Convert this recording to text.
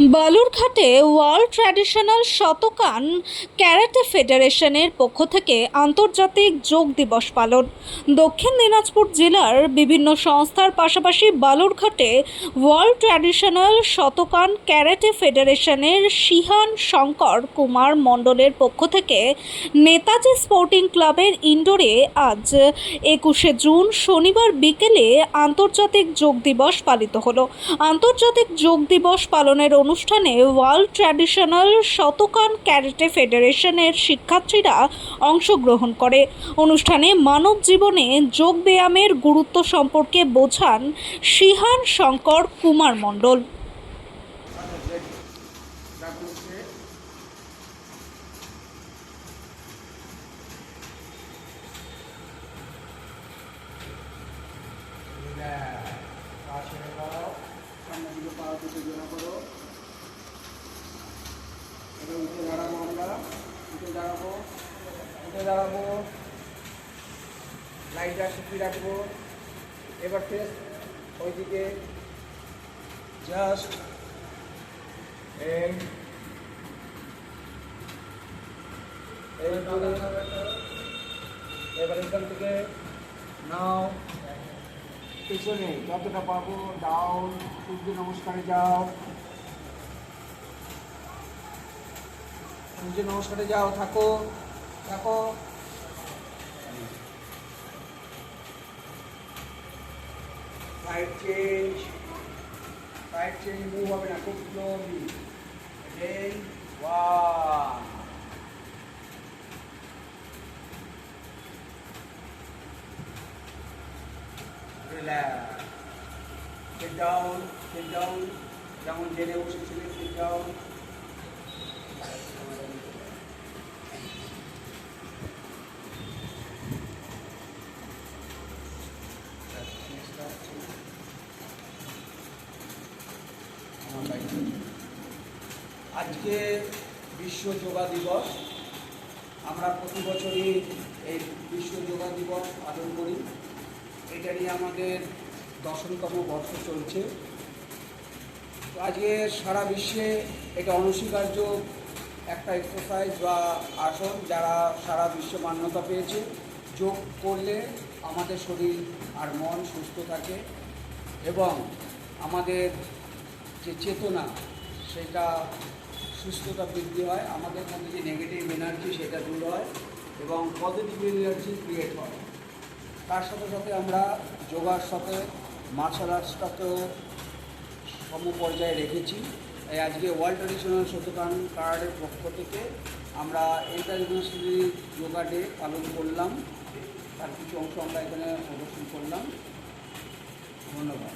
বালুরঘাটে world traditional Shotokan karate ফেডারেশনের পক্ষ থেকে আন্তর্জাতিক যোগ দিবস পালন। দক্ষিণ দিনাজপুর জেলার বিভিন্ন সংস্থার পাশাপাশি বালুরঘাটে ওয়ার্ল্ড ট্র্যাডিশনাল শতকান ক্যারাটে ফেডারেশনের শিহান শঙ্কর কুমার মণ্ডলের পক্ষ থেকে নেতাজি স্পোর্টিং ক্লাবের ইন্ডোরে আজ একুশে জুন শনিবার বিকেলে আন্তর্জাতিক যোগ দিবস পালিত হলো। আন্তর্জাতিক যোগ দিবস পালনের অনুষ্ঠানে ওয়ার্ল্ড ট্র্যাডিশনাল শতকান ক্যারেটে ফেডারেশনের শিক্ষার্থীরা অংশগ্রহণ করে। অনুষ্ঠানে মানব জীবনে যোগ ব্যায়ামের গুরুত্ব সম্পর্কে বোঝান শিহান শঙ্কর কুমার মণ্ডল। পা ছেড়ে দাও সামনে দিকে পা দুটো জোড়া করো এবার উঠে দাঁড়াবো আমরা উঠে দাঁড়াবো, উঠে দাঁড়াবো লাইটটা শুকিয়ে রাখব এবার ফেস ওইদিকে জাস্ট এই এবার এখান থেকে নাও। পেছনে যতটা পারব ডাউন সূর্য নমস্কারে যাও। সূর্য নমস্কারে যাও থাকো থাকো side change side change move হবে না খুব slowly again one relax. Sit down, sit down. যেমন জেনে বসেছিলেন sit down. আজকে বিশ্ব যোগা দিবস। আমরা প্রতি বছরই এই বিশ্ব যোগা দিবস পালন করি। এটা নিয়ে আমাদের দশমতম বর্ষ চলছে। আজকে সারা বিশ্বে এটা অনস্বীকার্য একটা এক্সারসাইজ বা আসন যারা সারা বিশ্বে মান্যতা পেয়েছে, যোগ করলে আমাদের শরীর আর মন সুস্থ থাকে এবং আমাদের যে চেতনা, সেটা সুস্থতা বৃদ্ধি হয়, আমাদের মধ্যে যে নেগেটিভ এনার্জি সেটা দূর হয় এবং পজিটিভ এনার্জি ক্রিয়েট হয়। তার সাথে সাথে আমরা যোগার সাথে মার্শাল আর্টসটাকেও সম পর্যায়ে রেখেছি। তাই আজকে ওয়ার্ল্ড ট্রেডিশনাল সচেতন কার্ডের পক্ষ থেকে আমরা ইন্টারন্যাশনালি যোগা ডে পালন করলাম। তার কিছু অংশ আমরা এখানে প্রদর্শন করলাম। ধন্যবাদ।